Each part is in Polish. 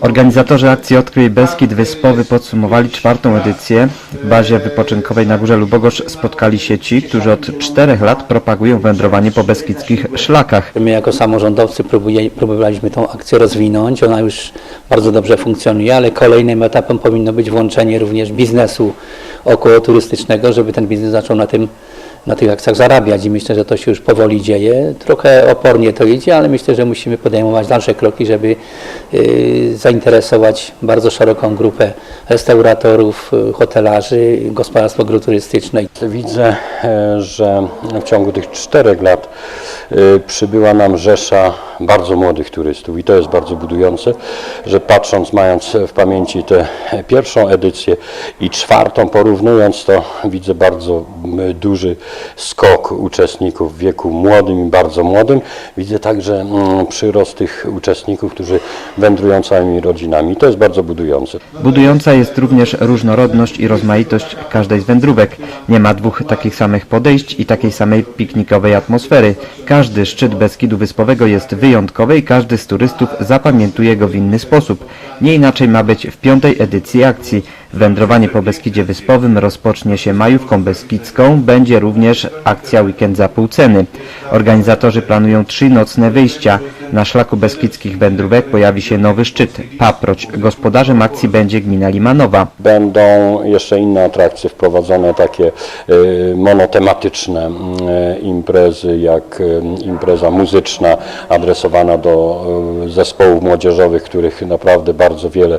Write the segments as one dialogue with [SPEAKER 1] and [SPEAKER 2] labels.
[SPEAKER 1] Organizatorzy akcji Odkryj Beskid Wyspowy podsumowali czwartą edycję. W bazie wypoczynkowej na Górze Lubogosz spotkali się ci, którzy od czterech lat propagują wędrowanie po beskidzkich szlakach.
[SPEAKER 2] My jako samorządowcy próbowaliśmy tą akcję rozwinąć. Ona już bardzo dobrze funkcjonuje, ale kolejnym etapem powinno być włączenie również biznesu około turystycznego, żeby ten biznes zaczął na tym na tych akcjach zarabiać i myślę, że to się już powoli dzieje. Trochę opornie to idzie, ale myślę, że musimy podejmować dalsze kroki, żeby y, zainteresować bardzo szeroką grupę restauratorów, y, hotelarzy, gospodarstwo agroturystyczne.
[SPEAKER 3] Widzę, e, że w ciągu tych czterech lat przybyła nam rzesza bardzo młodych turystów i to jest bardzo budujące, że patrząc, mając w pamięci tę pierwszą edycję i czwartą, porównując to, widzę bardzo duży skok uczestników w wieku młodym i bardzo młodym. Widzę także przyrost tych uczestników, którzy wędrują całymi rodzinami. To jest bardzo budujące.
[SPEAKER 1] Budująca jest również różnorodność i rozmaitość każdej z wędrówek. Nie ma dwóch takich samych podejść i takiej samej piknikowej atmosfery. Każdy szczyt Beskidu Wyspowego jest wyjątkowy i każdy z turystów zapamiętuje go w inny sposób. Nie inaczej ma być w piątej edycji akcji. Wędrowanie po Beskidzie Wyspowym rozpocznie się majówką beskidzką. Będzie również akcja Weekend za pół ceny. Organizatorzy planują trzy nocne wyjścia. Na szlaku beskidzkich wędrówek pojawi się nowy szczyt, Paproć. Gospodarzem akcji będzie gmina Limanowa.
[SPEAKER 3] Będą jeszcze inne atrakcje wprowadzone, takie y, monotematyczne y, imprezy, jak y, impreza muzyczna adresowana do zespołów młodzieżowych, których naprawdę bardzo wiele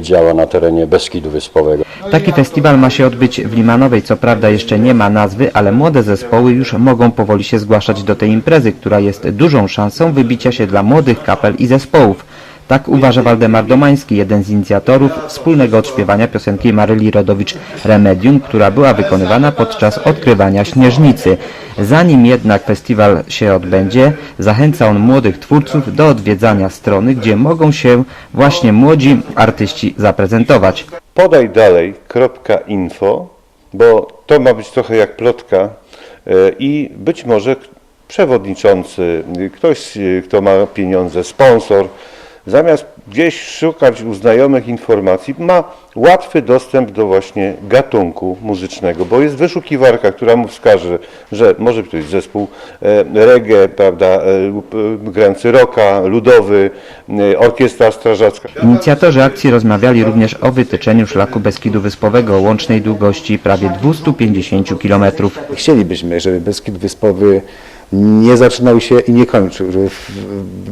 [SPEAKER 3] działa na terenie Beskidu Wyspowego.
[SPEAKER 1] Taki festiwal ma się odbyć w Limanowej. Co prawda jeszcze nie ma nazwy, ale młode zespoły już mogą powoli się zgłaszać do tej imprezy, która jest dużą szansą wybicia się dla młodych kapel i zespołów. Tak uważa Waldemar Domański, jeden z inicjatorów wspólnego odśpiewania piosenki Maryli Rodowicz Remedium, która była wykonywana podczas odkrywania Śnieżnicy. Zanim jednak festiwal się odbędzie, zachęca on młodych twórców do odwiedzania strony, gdzie mogą się właśnie młodzi artyści zaprezentować.
[SPEAKER 4] podaj dalej.info, bo to ma być trochę jak plotka e, i być może przewodniczący, ktoś, y, kto ma pieniądze, sponsor, zamiast gdzieś szukać u znajomych informacji, ma łatwy dostęp do właśnie gatunku muzycznego, bo jest wyszukiwarka, która mu wskaże, że może być zespół e, reggae, prawda, e, e, grający rocka, ludowy, orkiestra strażacka.
[SPEAKER 1] Inicjatorzy akcji rozmawiali również o wytyczeniu szlaku Beskidu Wyspowego o łącznej długości prawie 250 km.
[SPEAKER 5] Chcielibyśmy, żeby Beskid Wyspowy nie zaczynał się i nie kończył,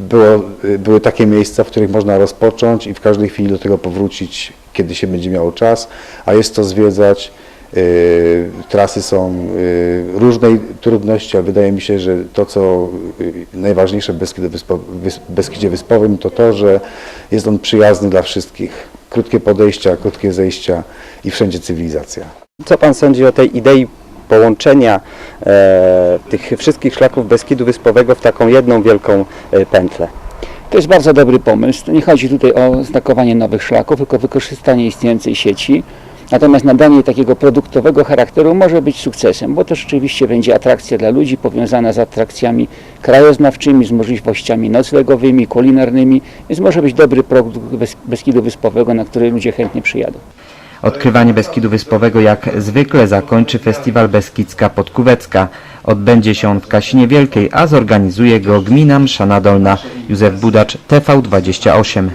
[SPEAKER 5] było, były takie miejsca, w których można rozpocząć i w każdej chwili do tego powrócić, kiedy się będzie miało czas, a jest to zwiedzać. y, Trasy są y, różnej trudności, ale wydaje mi się, że to, co y, najważniejsze w Beskidzie, Wyspo, Wys- Beskidzie Wyspowym, to to, że jest on przyjazny dla wszystkich. Krótkie podejścia, krótkie zejścia i wszędzie cywilizacja.
[SPEAKER 6] Co Pan sądzi o tej idei połączenia e, tych wszystkich szlaków Beskidu Wyspowego w taką jedną wielką e, pętlę?
[SPEAKER 7] To jest bardzo dobry pomysł. Nie chodzi tutaj o znakowanie nowych szlaków, tylko wykorzystanie istniejącej sieci. Natomiast nadanie takiego produktowego charakteru może być sukcesem, bo to rzeczywiście będzie atrakcja dla ludzi powiązana z atrakcjami krajoznawczymi, z możliwościami noclegowymi, kulinarnymi, więc może być dobry produkt Bes- Beskidu Wyspowego, na który ludzie chętnie przyjadą.
[SPEAKER 1] Odkrywanie Beskidu Wyspowego jak zwykle zakończy festiwal Beskidzka Podkówecka. Odbędzie się on w Kasinie Wielkiej, a zorganizuje go gmina Mszana Dolna. Józef Budacz, TV28.